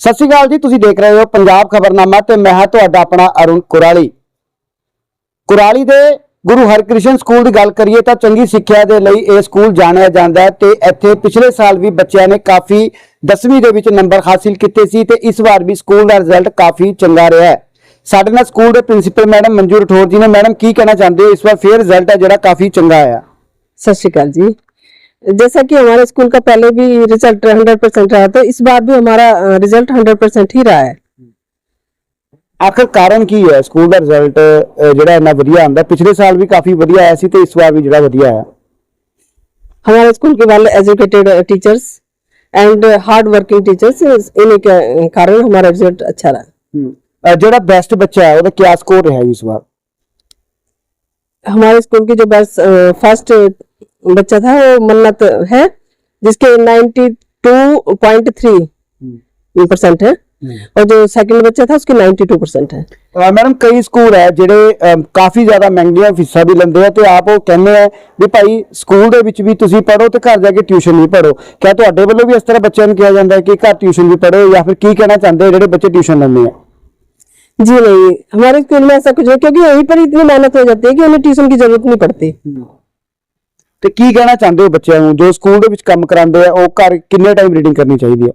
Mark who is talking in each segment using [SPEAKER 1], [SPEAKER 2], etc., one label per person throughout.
[SPEAKER 1] ਸਤਿ ਸ਼੍ਰੀ ਅਕਾਲ ਜੀ, ਤੁਸੀਂ ਦੇਖ ਰਹੇ ਹੋ ਪੰਜਾਬ ਖਬਰਨਾਮਾ ਤੇ ਮੈਂ ਹਾਂ ਤੁਹਾਡਾ ਆਪਣਾ ਅਰੁਣ ਕੁਰਾਲੀ। ਕੁਰਾਲੀ ਦੇ ਗੁਰੂ ਹਰਿਕ੍ਰਿਸ਼ਨ ਸਕੂਲ ਦੀ ਗੱਲ ਕਰੀਏ ਤਾਂ ਚੰਗੀ ਸਿੱਖਿਆ ਦੇ ਲਈ ਇਹ ਸਕੂਲ ਜਾਣਿਆ ਜਾਂਦਾ ਹੈ ਤੇ ਇੱਥੇ ਪਿਛਲੇ ਸਾਲ ਵੀ ਬੱਚਿਆਂ ਨੇ ਕਾਫੀ 10ਵੀਂ ਦੇ ਵਿੱਚ ਨੰਬਰ ਹਾਸਿਲ ਕੀਤੇ ਸੀ ਤੇ ਇਸ ਵਾਰ ਵੀ ਸਕੂਲ ਦਾ ਰਿਜ਼ਲਟ ਕਾਫੀ ਚੰਗਾ ਰਿਹਾ ਹੈ। ਸਾਡੇ ਨਾਲ ਸਕੂਲ ਦੇ ਪ੍ਰਿੰਸੀਪਲ ਮੈਡਮ ਮਨਜੂਰ ਠੋਰ ਜੀ ਨੇ। ਮੈਡਮ, ਕੀ ਕਹਿਣਾ ਚਾਹੁੰਦੇ ਹੋ? ਇਸ ਵਾਰ ਫੇਰ ਰਿਜ਼ਲਟ ਹੈ ਜਿਹੜਾ ਕਾਫੀ ਚੰਗਾ ਆਇਆ।
[SPEAKER 2] ਸਤਿ ਸ਼੍ਰੀ ਅਕਾਲ ਜੀ। जैसा कि हमारे स्कूल का पहले भी रिजल्ट 100 परसेंट रहा तो इस बार भी हमारा रिजल्ट 100 परसेंट ही रहा है
[SPEAKER 1] ਆਖਰ ਕਾਰਨ ਕੀ ਹੈ ਸਕੂਲ ਦਾ ਰਿਜ਼ਲਟ ਜਿਹੜਾ ਇੰਨਾ ਵਧੀਆ ਆਂਦਾ ਪਿਛਲੇ ਸਾਲ ਵੀ ਕਾਫੀ ਵਧੀਆ ਆਇਆ ਸੀ ਤੇ ਇਸ ਵਾਰ ਵੀ ਜਿਹੜਾ ਵਧੀਆ ਆਇਆ
[SPEAKER 2] हमारे स्कूल के well educated teachers and hard working teachers इन्हीं के कारण हमारा रिजल्ट अच्छा रहा
[SPEAKER 1] ਅਹ ਜਿਹੜਾ ਬੈਸਟ ਬੱਚਾ ਹੈ ਉਹਦਾ ਕੀ ਸਕੋਰ ਰਿਹਾ ਜੀ ਇਸ ਵਾਰ
[SPEAKER 2] हमारे स्कूल की जो बेस्ट फर्स्ट बच्चा था वो मन्नत है जिसके 92.3 परसेंट है और जो सेकंड बच्चा था उसके 92 परसेंट है
[SPEAKER 1] ਅਹ ਮੈਡਮ ਕਈ ਸਕੂਲ ਹੈ ਜਿਹੜੇ ਅਮ, ਕਾਫੀ ਜ਼ਿਆਦਾ ਮਹਿੰਗੀਆਂ ਫੀਸਾਂ ਵੀ ਲੈਂਦੇ ਆ ਤੇ ਆਪ ਉਹ ਕਹਿੰਦੇ ਆ ਵੀ ਭਾਈ ਸਕੂਲ ਦੇ ਵਿੱਚ ਵੀ ਤੁਸੀਂ ਪੜ੍ਹੋ ਤੇ ਘਰ ਜਾ ਕੇ ਟਿਊਸ਼ਨ ਵੀ ਪੜ੍ਹੋ ਕਿਆ ਤੁਹਾਡੇ ਵੱਲੋਂ ਵੀ ਇਸ ਤਰ੍ਹਾਂ ਬੱਚਿਆਂ ਨੂੰ ਕਿਹਾ ਜਾਂਦਾ ਹੈ ਕਿ ਘਰ ਟਿਊਸ਼ਨ ਵੀ ਪੜ੍ਹੋ ਜਾਂ ਫਿਰ ਕੀ ਕਹਿਣਾ ਚਾਹੁੰਦੇ ਹੋ ਜਿਹੜੇ ਬੱਚੇ ਟਿਊਸ਼ਨ ਲੈਂਦੇ ਆ
[SPEAKER 2] जी नहीं हमारे स्कूल में ऐसा कुछ है क्योंकि वहीं पर इतनी मेहनत हो जाती है कि उन्हें ट्यूशन की जरूरत नहीं पड़ती
[SPEAKER 1] ਤੇ ਕੀ ਕਹਿਣਾ ਚਾਹੁੰਦੇ ਹੋ ਬੱਚਿਆਂ ਨੂੰ ਜੋ ਸਕੂਲ ਦੇ ਵਿੱਚ ਕੰਮ ਕਰਾਉਂਦੇ ਆ ਉਹ ਘਰ ਕਿੰਨੇ ਟਾਈਮ ਰੀਡਿੰਗ ਕਰਨੀ ਚਾਹੀਦੀ ਹੈ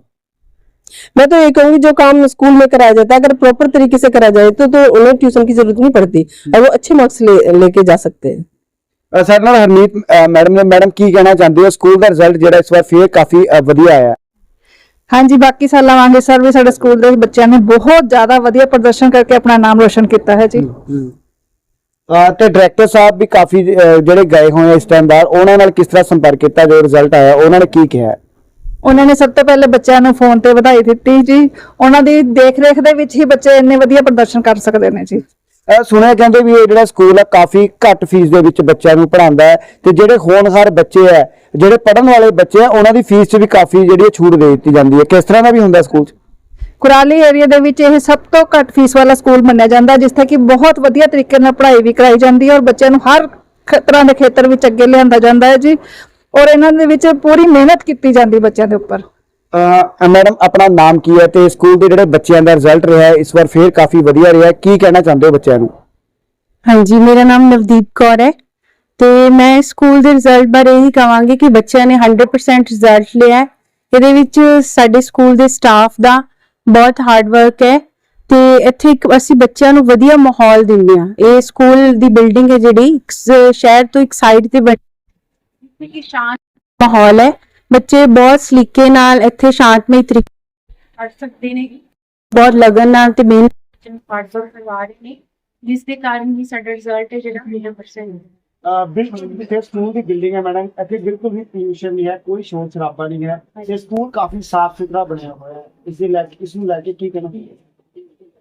[SPEAKER 2] मैं तो ये कहूंगी जो काम स्कूल में कराया जाता है अगर प्रॉपर तरीके से करा जाए तो तो उन्हें ट्यूशन की जरूरत नहीं पड़ती और वो अच्छे मार्क्स ले लेके जा सकते हैं
[SPEAKER 1] ਅਹ ਸਾਡੇ ਨਾਲ ਹਰਮੀਤ ਮੈਡਮ ਨੇ ਮੈਡਮ ਕੀ ਕਹਿਣਾ ਚਾਹੁੰਦੇ ਹੋ ਸਕੂਲ ਦਾ ਰਿਜ਼ਲਟ ਜਿਹੜਾ ਇਸ ਵਾਰ ਫੇਰ ਕਾਫੀ ਅਹ, ਵਧੀਆ ਆਇਆ ਹੈ
[SPEAKER 3] ਹਾਂਜੀ ਬਾਕੀ ਸਾਲਾਂ ਵਾਂਗੇ ਸਰ ਵੀ ਸਾਡੇ ਸਕੂਲ ਦੇ ਬੱਚਿਆਂ ਨੇ ਬਹੁਤ ਜ਼ਿਆਦਾ ਵਧੀਆ ਪ੍ਰਦਰਸ਼ਨ ਕਰਕੇ ਆਪਣਾ ਨਾਮ ਰੋਸ਼ਨ ਕੀਤਾ ਹੈ ਜੀ
[SPEAKER 1] ਅਹ, ਤੇ ਡਾਇਰੈਕਟਰ ਸਾਹਿਬ ਵੀ ਕਾਫੀ ਜਿਹੜੇ ਗਏ ਹੋਏ ਆ ਇਸ ਟਾਈਮ ਬਾਹਰ ਉਹਨਾਂ ਨਾਲ ਕਿਸ ਤਰ੍ਹਾਂ ਸੰਪਰਕ ਕੀਤਾ ਜੋ ਰਿਜ਼ਲਟ ਆਇਆ ਉਹਨਾਂ ਨੇ ਕੀ ਕਿਹਾ?
[SPEAKER 3] ਉਹਨਾਂ ਨੇ ਸਭ ਤੋਂ ਪਹਿਲੇ ਬੱਚਿਆਂ ਨੂੰ ਫੋਨ ਤੇ ਵਧਾਈ ਦਿੱਤੀ ਜੀ। ਉਹਨਾਂ ਦੀ ਦੇਖ ਰੇਖ ਦੇ ਵਿੱਚ ਹੀ ਬੱਚੇ ਇੰਨੇ ਵਧੀਆ ਪ੍ਰਦਰਸ਼ਨ ਕਰ ਸਕਦੇ ਨੇ ਜੀ।
[SPEAKER 1] ਸੁਣਿਆ ਕਹਿੰਦੇ ਵੀ ਇਹ ਜਿਹੜਾ ਸਕੂਲ ਹੈ ਕਾਫੀ ਘੱਟ ਫੀਸ ਦੇ ਵਿੱਚ ਬੱਚਿਆਂ ਨੂੰ ਪੜ੍ਹਾਉਂਦਾ ਹੈ ਤੇ ਜਿਹੜੇ ਹੋਣਹਾਰ ਬੱਚੇ ਹੈ ਜਿਹੜੇ ਪੜ੍ਹਨ ਵਾਲੇ ਬੱਚੇ ਆ ਉਹਨਾਂ ਦੀ ਫੀਸ 'ਚ ਵੀ ਕਾਫੀ ਜਿਹੜੀ ਛੂਟ ਦੇ ਦਿੱਤੀ ਜਾਂਦੀ ਹੈ। ਕਿਸ ਤਰ੍ਹਾਂ ਦਾ ਵੀ ਹੁੰਦਾ ਸਕੂਲ 'ਚ?
[SPEAKER 3] ਕੁਰਾਲੀ ਏਰੀਆ ਦੇ ਵਿੱਚ ਇਹ ਸਭ ਤੋਂ ਘੱਟ ਫੀਸ ਵਾਲਾ ਸਕੂਲ ਮੰਨਿਆ ਜਾਂਦਾ ਹੈ, ਜਿੱਥੇ ਕਿ ਬਹੁਤ ਵਧੀਆ ਤਰੀਕੇ ਨਾਲ ਪੜ੍ਹਾਈ ਵੀ ਕਰਾਈ ਜਾਂਦੀ ਹੈ ਔਰ ਬੱਚਿਆਂ ਨੂੰ ਹਰ ਤਰ੍ਹਾਂ ਦੇ ਖੇਤਰ ਵਿੱਚ ਅੱਗੇ ਲਿਆਂਦਾ ਜਾਂਦਾ ਹੈ ਜੀ ਔਰ ਇਹਨਾਂ ਦੇ ਵਿੱਚ ਪੂਰੀ ਮਿਹਨਤ ਕੀਤੀ ਜਾਂਦੀ ਬੱਚਿਆਂ ਦੇ ਉੱਪਰ।
[SPEAKER 1] ਮੈਡਮ ਆਪਣਾ ਨਾਮ ਕੀ ਹੈ ਤੇ ਸਕੂਲ ਦੇ ਜਿਹੜੇ ਬੱਚਿਆਂ ਦਾ ਰਿਜ਼ਲਟ ਰਿਹਾ ਹੈ ਇਸ ਵਾਰ ਫੇਰ ਕਾਫੀ ਵਧੀਆ ਰਿਹਾ ਹੈ ਕੀ ਕਹਿਣਾ ਚਾਹੁੰਦੇ ਹੋ ਬੱਚਿਆਂ ਨੂੰ?
[SPEAKER 4] ਹਾਂਜੀ ਮੇਰਾ ਨਾਮ ਨਵਦੀਪ ਕੌਰ ਹੈ ਤੇ ਮੈਂ ਸਕੂਲ ਦੇ ਰਿਜ਼ਲਟ ਬਾਰੇ ਇਹੀ ਕਹਾਂਗੀ ਕਿ ਬੱਚਿਆਂ ਨੇ 100% ਰਿਜ਼ਲਟ ਲਿਆ ਹੈ। ਇਹਦੇ ਵਿੱਚ ਸਾਡੇ ਸਕੂਲ ਦੇ ਸਟਾਫ ਦਾ ਬਹੁਤ ਹਾਰਡ ਵਰਕ ਹੈ ਤੇ ਇੱਥੇ ਇੱਕ ਅਸੀਂ ਬੱਚਿਆਂ ਨੂੰ ਵਧੀਆ ਮਾਹੌਲ ਦਿੰਦੇ ਆ ਇਹ ਸਕੂਲ ਦੀ ਬਿਲਡਿੰਗ ਹੈ ਜਿਹੜੀ ਸ਼ਹਿਰ ਤੋਂ ਇੱਕ ਸਾਈਡ ਤੇ ਬਣੀ। ਕਿ ਸ਼ਾਂਤ ਮਾਹੌਲ ਹੈ। ਬੱਚੇ ਬਹੁਤ ਸਲੀਕੇ ਨਾਲ ਇੱਥੇ ਸ਼ਾਂਤਮਈ ਤਰੀਕੇ ਪੜ੍ਹ ਸਕਦੇ ਨੇ ਬਹੁਤ ਲਗਨ ਨਾਲ ਤੇ ਮਿਹਨਤ ਨਾਲ ਪੜ੍ਹ ਕਰਵਾ ਰਹੇ ਨੇ। ਜਿਸ ਦੇ ਕਾਰਨ ਹੀ ਸਾਡਾ ਰਿਜ਼ਲਟ ਹੈ ਜਿਹੜਾ 100% ਹੈ
[SPEAKER 1] ਬਿਲਕੁਲ ਜਿੱਥੇ ਸਕੂਲ ਦੀ ਬਿਲਡਿੰਗ ਹੈ ਮੈਡਮ ਇੱਥੇ ਬਿਲਕੁਲ ਵੀ ਪੋਲੂਸ਼ਨ ਨਹੀਂ ਹੈ ਕੋਈ ਸ਼ੋਰ ਸ਼ਰਾਬਾ ਨਹੀਂ ਹੈ। ਤੇ ਸਕੂਲ ਕਾਫੀ ਸਾਫ਼ ਸੁਥਰਾ ਬਣਿਆ ਹੋਇਆ ਹੈ। ਇਸ ਦੇ ਲੈ ਕੇ ਇਸ ਨੂੰ ਲੈ ਕੇ ਕੀ ਕਹਿਣਾ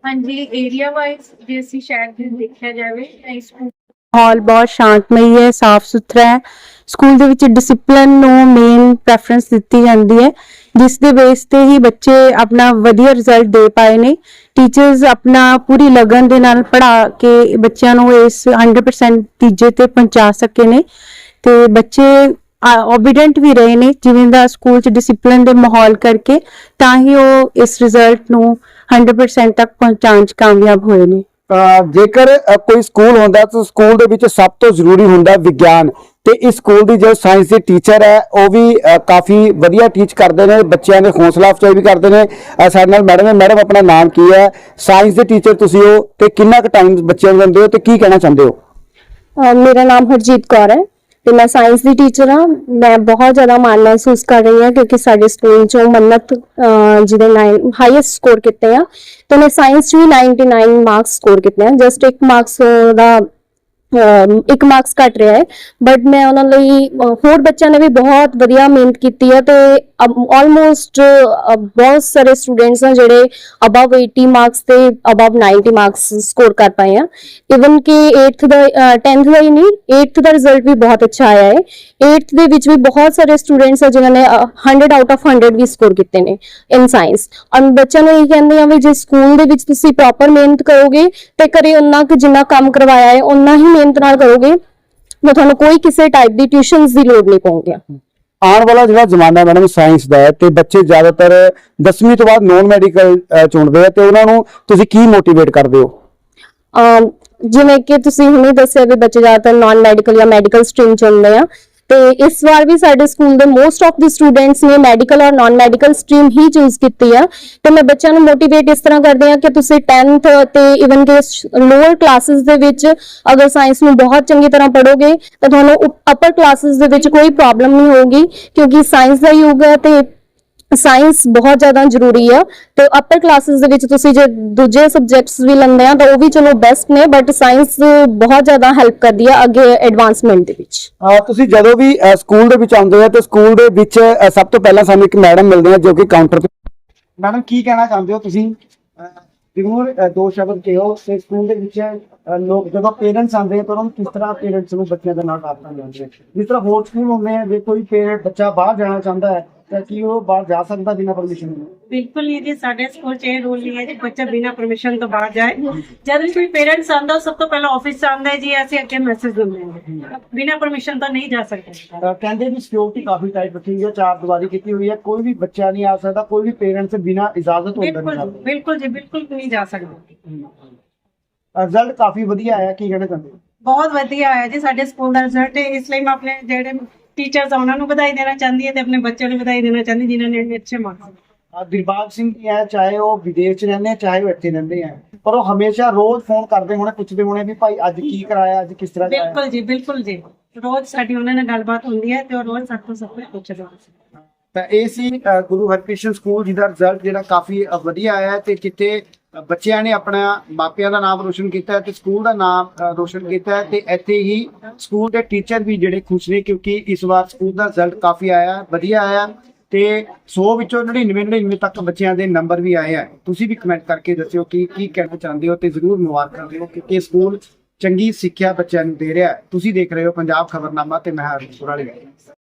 [SPEAKER 4] ਹਾਂਜੀ ਏਰੀਆ ਵਾਈਜ਼ ਜੇ ਅਸੀਂ ਸ਼ਹਿਰ ਦੇ ਦੇਖਿਆ ਜਾਵੇ ਤਾਂ ਇਸ ਮਾਹੌਲ ਬਹੁਤ ਸ਼ਾਂਤਮਈ ਹੈ ਸਾਫ਼ ਸੁਥਰਾ ਹੈ। ਸਕੂਲ ਦੇ ਵਿੱਚ ਡਿਸਪਲਿਨ ਨੂੰ ਮੇਨ ਪ੍ਰੈਫਰੈਂਸ ਦਿੱਤੀ ਜਾਂਦੀ ਹੈ। ਜਿਸ ਦੇ ਬੇਸ ਤੇ ਹੀ ਬੱਚੇ ਆਪਣਾ ਵਧੀਆ ਰਿਜ਼ਲਟ ਦੇ ਪਾਏ ਨੇ। ਟੀਚਰਸ ਆਪਣਾ ਪੂਰੀ ਲਗਨ ਦੇ ਨਾਲ ਪੜ੍ਹਾ ਕੇ ਬੱਚਿਆਂ ਨੂੰ ਇਸ 100% ਤੀਜੇ ਤੇ ਪਹੁੰਚਾ ਸਕੇ ਨੇ। ਤੇ ਬੱਚੇ ਓਬੀਡੈਂਟ ਵੀ ਰਹੇ ਨੇ, ਜਿਵੇਂ ਦਾ ਸਕੂਲ ਚ ਡਿਸਪਲਿਨ ਦੇ ਮਾਹੌਲ ਕਰਕੇ, ਤਾਂ ਹੀ ਉਹ ਇਸ ਰਿਜ਼ਲਟ ਨੂੰ 100% ਤੱਕ ਪਹੁੰਚਾਉਣ ਚ ਕਾਮਯਾਬ ਹੋਏ ਨੇ।
[SPEAKER 1] ਜੇਕਰ ਕੋਈ ਸਕੂਲ ਹੁੰਦਾ ਤਾਂ ਸਕੂਲ ਦੇ ਵਿੱਚ ਸਭ ਤੋਂ ਜ਼ਰੂਰੀ ਹੁੰਦਾ ਵਿਗਿਆਨ। ਤੇ ਇਸ ਸਕੂਲ ਦੀ ਜੋ ਸਾਇੰਸ ਦੇ ਟੀਚਰ ਹੈ, ਉਹ ਵੀ ਕਾਫੀ ਵਧੀਆ ਟੀਚ ਕਰਦੇ ਨੇ, ਬੱਚਿਆਂ ਦੇ ਹੌਸਲਾ ਅਫਜ਼ਾਈ ਵੀ ਕਰਦੇ ਨੇ। ਸਾਡੇ ਨਾਲ ਮੈਡਮ ਹੈ ਮੈਡਮ ਆਪਣਾ ਨਾਮ ਕੀ ਹੈ? ਸਾਇੰਸ ਦੇ ਟੀਚਰ ਤੁਸੀਂ ਹੋ ਤੇ ਕਿੰਨਾ ਕੁ ਟਾਈਮ ਬੱਚਿਆਂ ਨੂੰ ਦਿੰਦੇ ਹੋ ਤੇ ਕੀ ਕਹਿਣਾ ਚਾਹੁੰਦੇ ਹੋ?
[SPEAKER 5] ਮੇਰਾ ਨਾਮ ਹਰਜੀਤ ਕੌਰ ਹੈ ਤੇ ਮੈਂ ਸਾਇੰਸ ਦੀ ਟੀਚਰ ਹਾਂ। ਮੈਂ ਬਹੁਤ ਜ਼ਿਆਦਾ ਮਾਣ ਮਹਿਸੂਸ ਕਰ ਰਹੀ ਹਾਂ ਕਿਉਂਕਿ ਸਾਡੇ ਸਕੂਲ ਚੋਂ ਮੰਨਤ ਜਿਹਦੇ ਨਾਲ ਹਾਈਐਸਟ ਸਕੋਰ ਕੀਤੇ ਆ। ਤੇ ਮੈਂ ਸਾਇੰਸ 'ਚ ਵੀ 99 ਮਾਰਕਸ ਸਕੋਰ ਕੀਤੇ ਆ। ਜਸਟ ਇੱਕ ਮਾਰਕਸ ਦਾ ਇੱਕ ਮਾਰਕਸ ਘਟ ਰਿਹਾ ਹੈ। ਬਟ ਮੈਂ ਉਹਨਾਂ ਲਈ ਅਹ ਹੋਰ ਬੱਚਿਆਂ ਨੇ ਵੀ ਬਹੁਤ ਵਧੀਆ ਮਿਹਨਤ ਕੀਤੀ ਹੈ ਤੇ ਆਲਮੋਸਟ ਬਹੁਤ ਸਾਰੇ ਸਟੂਡੈਂਟਸ ਆ ਜਿਹੜੇ ਅਬਵ 80 ਮਾਰਕਸ ਤੇ ਅਬਵ 90 ਮਾਰਕਸ ਸਕੋਰ ਕਰ ਪਾਏ ਆ। ਇਵਨ ਕਿ 8th ਦਾ 10th ਦਾ ਹੀ ਨਹੀਂ 8th ਦਾ ਰਿਜ਼ਲਟ ਵੀ ਬਹੁਤ ਅੱਛਾ ਆਇਆ ਹੈ। 8th ਦੇ ਵਿੱਚ ਵੀ ਬਹੁਤ ਸਾਰੇ ਸਟੂਡੈਂਟਸ ਆ ਜਿਨ੍ਹਾਂ ਨੇ ਅਹ, 100 ਆਊਟ ਆਫ 100 ਵੀ ਸਕੋਰ ਕੀਤੇ ਨੇ ਇਨ ਸਾਇੰਸ ਔਰ ਬੱਚਿਆਂ ਨੂੰ ਇਹ ਕਹਿੰਦੇ ਆ ਵੀ ਜੇ ਸਕੂਲ ਦੇ ਵਿੱਚ ਤੁਸੀਂ ਪ੍ਰੋਪਰ ਮਿਹਨਤ ਕਰੋਗੇ ਤੇ ਘਰੇ ਉਨਾ ਕੁ ਜਿੰਨਾ ਕੰਮ ਕਰਵਾਇਆ ਹੈ ਉਨਾ ਹੀ ਮਿਹਨਤ ਨਾਲ ਕਰੋਗੇ ਤਾਂ ਤੁਹਾਨੂੰ ਕੋਈ ਕਿਸੇ ਟਾਈਪ ਦੀ ਟਿਊਸ਼ਨਸ ਦੀ ਲੋੜ ਨਹੀਂ ਪਊਗੀ
[SPEAKER 1] ਆਉਣ ਵਾਲਾ ਜਿਹੜਾ ਜ਼ਮਾਨਾ ਮੈਡਮ ਸਾਇੰਸ ਦਾ ਹੈ ਤੇ ਬੱਚੇ ਜ਼ਿਆਦਾਤਰ 10ਵੀਂ ਤੋਂ ਬਾਅਦ ਨੋਨ ਮੈਡੀਕਲ ਚੁਣਦੇ ਆ ਤੇ ਉਹਨਾਂ ਨੂੰ ਤੁਸੀਂ ਕੀ ਮੋਟੀਵੇਟ ਕਰਦੇ ਹੋ?
[SPEAKER 5] ਅਮ ਜਿਵੇਂ ਕਿ ਤੁਸੀਂ ਹੁਣੇ ਦੱਸਿਆ ਵੀ ਬੱਚੇ ਜ਼ਿਆਦਾਤਰ ਨਾਨ ਮੈਡੀਕਲ ਜਾਂ ਮੈਡੀਕਲ ਸਟਰੀਮ ਚੁਣਦੇ ਆ। ਤੇ ਇਸ ਵਾਰ ਵੀ ਸਾਡੇ ਸਕੂਲ ਦੇ ਮੋਸਟ ਆਫ ਦੀ ਸਟੂਡੈਂਟਸ ਨੇ ਮੈਡੀਕਲ ਔਰ ਨਾਨ ਮੈਡੀਕਲ ਸਟਰੀਮ ਹੀ ਚੂਜ਼ ਕੀਤੀ ਆ। ਤੇ ਮੈਂ ਬੱਚਿਆਂ ਨੂੰ ਮੋਟੀਵੇਟ ਇਸ ਤਰ੍ਹਾਂ ਕਰਦੀ ਆ ਕਿ ਤੁਸੀਂ 10th ਤੇ ਇਵਨ ਕਿ ਲੋਅਰ ਕਲਾਸਿਸ ਦੇ ਵਿੱਚ ਅਗਰ ਸਾਇੰਸ ਨੂੰ ਬਹੁਤ ਚੰਗੀ ਤਰ੍ਹਾਂ ਪੜੋਗੇ ਤਾਂ ਤੁਹਾਨੂੰ ਅਪਰ ਕਲਾਸਿਸ ਦੇ ਵਿੱਚ ਕੋਈ ਪ੍ਰੋਬਲਮ ਨਹੀਂ ਹੋਊਗੀ, ਕਿਉਂਕਿ ਸਾਇੰਸ ਦਾ ਯੁੱਗ ਹੈ ਤੇ ਸਾਇੰਸ ਬਹੁਤ ਜ਼ਿਆਦਾ ਜ਼ਰੂਰੀ ਆ ਤੇ ਅਪਰ ਕਲਾਸਿਸ ਦੇ ਵਿੱਚ ਤੁਸੀਂ ਜੇ ਦੂਜੇ ਸਬਜੈਕਟਸ ਵੀ ਲੈਂਦੇ ਆ ਤਾਂ ਉਹ ਵੀ ਚਲੋ ਬੈਸਟ ਨੇ ਬਟ ਸਾਇੰਸ ਬਹੁਤ ਜ਼ਿਆਦਾ ਹੈਲਪ ਕਰਦੀ ਆ ਅੱਗੇ ਐਡਵਾਂਸਮੈਂਟ ਦੇ ਵਿੱਚ।
[SPEAKER 1] ਤੁਸੀਂ ਜਦੋਂ ਵੀ ਸਕੂਲ ਦੇ ਵਿੱਚ ਆਉਂਦੇ ਹੋ ਤੇ ਸਕੂਲ ਦੇ ਵਿੱਚ ਸਭ ਤੋਂ ਪਹਿਲਾਂ ਸਾਨੂੰ ਇੱਕ ਮੈਡਮ ਮਿਲਦੇ ਆ ਜੋ ਕਿ ਕਾਊਂਟਰ ਤੇ ਮੈਡਮ ਕੀ ਕਹਿਣਾ ਚਾਹੁੰਦੇ ਹੋ ਤੁਸੀਂ? ਜ਼ਰੂਰ ਦੋ ਸ਼ਬਦ ਕਿਹੋ? ਤੇ ਸਕੂਲ ਦੇ ਵਿੱਚ ਲੋਕ ਜਦੋਂ ਪੇਰੈਂਟਸ ਆਉਂਦੇ ਆ ਤਾਂ ਉਹਨਾਂ ਨੂੰ ਕਿਸ ਤਰ੍ਹਾਂ ਪੇਰੈਂਟਸ ਨੂੰ ਬੱਚਿਆਂ ਦੇ ਨਾਲ ਬਾਤ ਕਰਨੀ ਚਾਹੀਦੀ ਹੈ? ਜਿਸ ਤਰ੍ਹਾਂ ਹੋਰ ਸਕੂਲ ਹੁੰਦੇ ਆ ਜੇ ਕੋਈ ਪੇਰੈਂਟ ਬੱਚਾ ਬਾਹਰ ਜਾਣਾ ਚਾਹੁੰਦਾ ਹੈ ਤਾਂ ਕੀ ਉਹ ਬਾਹਰ ਜਾ ਸਕਦਾ ਬਿਨਾਂ ਪਰਮਿਸ਼ਨ ਦੇ
[SPEAKER 6] ਬਿਲਕੁਲ ਨਹੀਂ ਜੀ ਸਾਡੇ ਸਕੂਲ 'ਚ ਇਹ ਰੂਲ ਨਹੀਂ ਹੈ ਜੀ ਬੱਚਾ ਬਿਨਾਂ ਪਰਮਿਸ਼ਨ ਤੋਂ ਬਾਹਰ ਜਾਏ। ਜਦ ਵੀ ਕੋਈ ਪੇਰੈਂਟਸ ਆਂਦਾ ਸਭ ਤੋਂ ਪਹਿਲਾਂ ਆਫਿਸ 'ਚ ਹੈ ਜੀ ਅਸੀਂ ਅੱਗੇ ਮੈਸੇਜ ਦਿੰਦੇ ਹਾਂ ਬਿਨਾਂ ਪਰਮਿਸ਼ਨ ਤੋਂ ਨਹੀਂ ਜਾ ਸਕਦੇ।
[SPEAKER 1] ਕਹਿੰਦੇ ਵੀ ਸਿਕਿਉਰਿਟੀ ਕਾਫੀ ਟਾਈਟ ਰੱਖੀ ਹੋਈ ਹੈ ਚਾਰ ਦੀਵਾਰੀ ਕੀਤੀ ਹੋਈ ਹੈ ਕੋਈ ਵੀ ਬੱਚਾ ਨਹੀਂ ਆ ਸਕਦਾ ਕੋਈ ਵੀ ਪੇਰੈਂਟਸ ਬਿਨਾਂ ਇਜਾਜ਼ਤ ਤੋਂ ਅੰਦਰ ਨਹੀਂ
[SPEAKER 6] ਬਿਲਕੁਲ ਬਿਲਕੁਲ ਜੀ ਬਿਲਕੁਲ ਨਹੀਂ ਜਾ ਸਕਦੇ।
[SPEAKER 1] ਰਿਜ਼ਲਟ ਕਾਫੀ ਵਧੀਆ ਆਇਆ ਕੀ ਕਹਿਣਾ ਚਾਹੁੰਦੇ ਹੋ?
[SPEAKER 6] ਬਹੁਤ ਵਧੀਆ ਆਇਆ ਜੀ ਸਾਡੇ ਸਕੂਲ ਦਾ ਰਿਜ਼ਲਟ ਇਸ ਲਈ ਮੈਂ ਆਪਣੇ ਜਿਹੜੇ ਟੀਚਰਸ ਆ ਉਹਨਾਂ ਨੂੰ ਵਧਾਈ ਦੇਣਾ ਚਾਹੁੰਦੀ ਹਾਂ ਤੇ ਆਪਣੇ ਬੱਚਿਆਂ ਨੂੰ ਵਧਾਈ ਦੇਣਾ ਚਾਹੁੰਦੀ ਜਿਨ੍ਹਾਂ ਨੇ ਇੰਨੇ ਅੱਛੇ ਮਾਰਕਸ
[SPEAKER 1] ਆ ਦਿਲਬਾਗ ਸਿੰਘ ਕੀ ਹੈ ਚਾਹੇ ਉਹ ਵਿਦੇਸ਼ ਚ ਰਹਿੰਦੇ ਆ ਚਾਹੇ ਉਹ ਇੱਥੇ ਰਹਿੰਦੇ ਆ ਪਰ ਉਹ ਹਮੇਸ਼ਾ ਰੋਜ਼ ਫੋਨ ਕਰਦੇ ਹੋਣੇ ਪੁੱਛਦੇ ਹੋਣੇ ਵੀ ਭਾਈ ਅੱਜ ਕੀ ਕਰਾਇਆ ਅੱਜ ਕਿਸ ਤਰ੍ਹਾਂ ਕਰਾਇਆ।
[SPEAKER 6] ਬਿਲਕੁਲ ਜੀ ਬਿਲਕੁਲ ਜੀ। ਰੋਜ਼ ਸਾਡੀ ਉਹਨਾਂ ਨਾਲ ਗੱਲਬਾਤ ਹੁੰਦੀ ਹੈ ਤੇ ਉਹ ਰੋਜ਼ ਸਾਡੇ ਤੋਂ ਸਭ ਕੁਝ ਪੁੱਛਦੇ ਹਨ
[SPEAKER 1] ਤਾਂ ਇਹ ਸੀ ਗੁਰੂ ਹਰਕ੍ਰਿਸ਼ਨ ਸਕੂਲ ਜਿਹਦਾ ਰਿਜ਼ਲਟ ਜਿਹੜਾ ਕਾਫੀ ਵਧੀਆ ਆਇਆ ਤੇ ਅ, ਬੱਚਿਆਂ ਨੇ ਆਪਣਾ ਮਾਪਿਆਂ ਦਾ ਨਾਮ ਰੋਸ਼ਨ ਕੀਤਾ ਤੇ ਸਕੂਲ ਦਾ ਨਾਮ ਰੋਸ਼ਨ ਕੀਤਾ ਤੇ ਇੱਥੇ ਹੀ ਸਕੂਲ ਦੇ ਟੀਚਰ ਵੀ ਜਿਹੜੇ ਖੁਸ਼ ਨੇ ਕਿਉਂਕਿ ਇਸ ਵਾਰ ਸਕੂਲ ਦਾ ਰਿਜ਼ਲਟ ਕਾਫੀ ਆਇਆ, ਵਧੀਆ ਆਇਆ ਤੇ 100 ਵਿੱਚੋਂ 99 99 ਤੱਕ ਬੱਚਿਆਂ ਦੇ ਨੰਬਰ ਵੀ ਆਏ ਆ। ਤੁਸੀਂ ਵੀ ਕਮੈਂਟ ਕਰਕੇ ਦੱਸਿਓ ਕਿ ਕੀ ਕਹਿਣਾ ਚਾਹੁੰਦੇ ਹੋ ਤੇ ਜ਼ਰੂਰ ਮੁਬਾਰਕਾਂ ਦਿਓ ਕਿਉਂਕਿ ਸਕੂਲ ਚੰਗੀ ਸਿੱਖਿਆ ਬੱਚਿਆਂ ਨੂੰ ਦੇ ਰਿਹਾ ਤੁਸੀਂ ਦੇਖ ਰਹੇ ਹੋ ਪੰਜਾਬ ਖਬਰਨਾਮਾ ਤੇ ਮੈਂ ਹਰਮਨਪੁਰ ਵਾਲੀ।